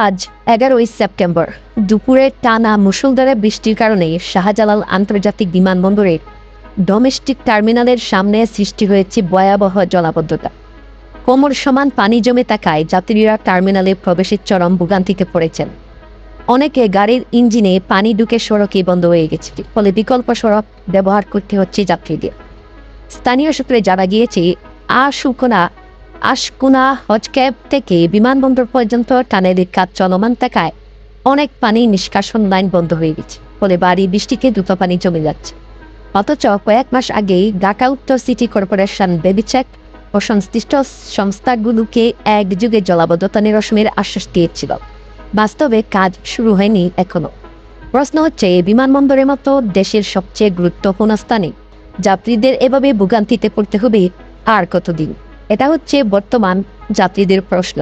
আজ এগারোই সেপ্টেম্বর। দুপুরে টানা মুষলধারে বৃষ্টির কারণে শাহজালাল আন্তর্জাতিক বিমানবন্দরের ডোমেস্টিক টার্মিনালের সামনে সৃষ্টি হয়েছে ভয়াবহ জলাবদ্ধতা। কোমর সমান পানি জমে থাকায় যাত্রীরা টার্মিনালে প্রবেশের চরম ভোগান্তিতে পড়েছেন। অনেকে গাড়ির ইঞ্জিনে পানি ঢুকে সড়কে বন্ধ হয়ে গেছে, ফলে বিকল্প সড়ক ব্যবহার করতে হচ্ছে যাত্রীদের। স্থানীয় সূত্রে জানা গিয়েছে, আশুকোনা আশকুনা হজক্যাব থেকে বিমানবন্দর পর্যন্ত টানেলের কাজ চলমান থাকায় অনেক পানি নিষ্কাশন লাইন বন্ধ হয়ে গেছে, ফলে বাড়ি বৃষ্টিতে দ্রুত পানি জমে যাচ্ছে। অথচ কয়েক মাস আগেই ঢাকা উত্তর সিটি কর্পোরেশন বেবিচেক ও সংশ্লিষ্ট সংস্থাগুলোকে এক যুগে জলাবদ্ধতা নিরসনের আশ্বাস দিয়েছিল। বাস্তবে কাজ শুরু হয়নি এখনও। প্রশ্ন হচ্ছে বিমানবন্দরের মতো দেশের সবচেয়ে গুরুত্বপূর্ণ স্থানে যাত্রীদের এভাবে ভোগান্তিতে পড়তে হবে আর কতদিন? এটা হচ্ছে বর্তমান যাত্রীদের প্রশ্ন।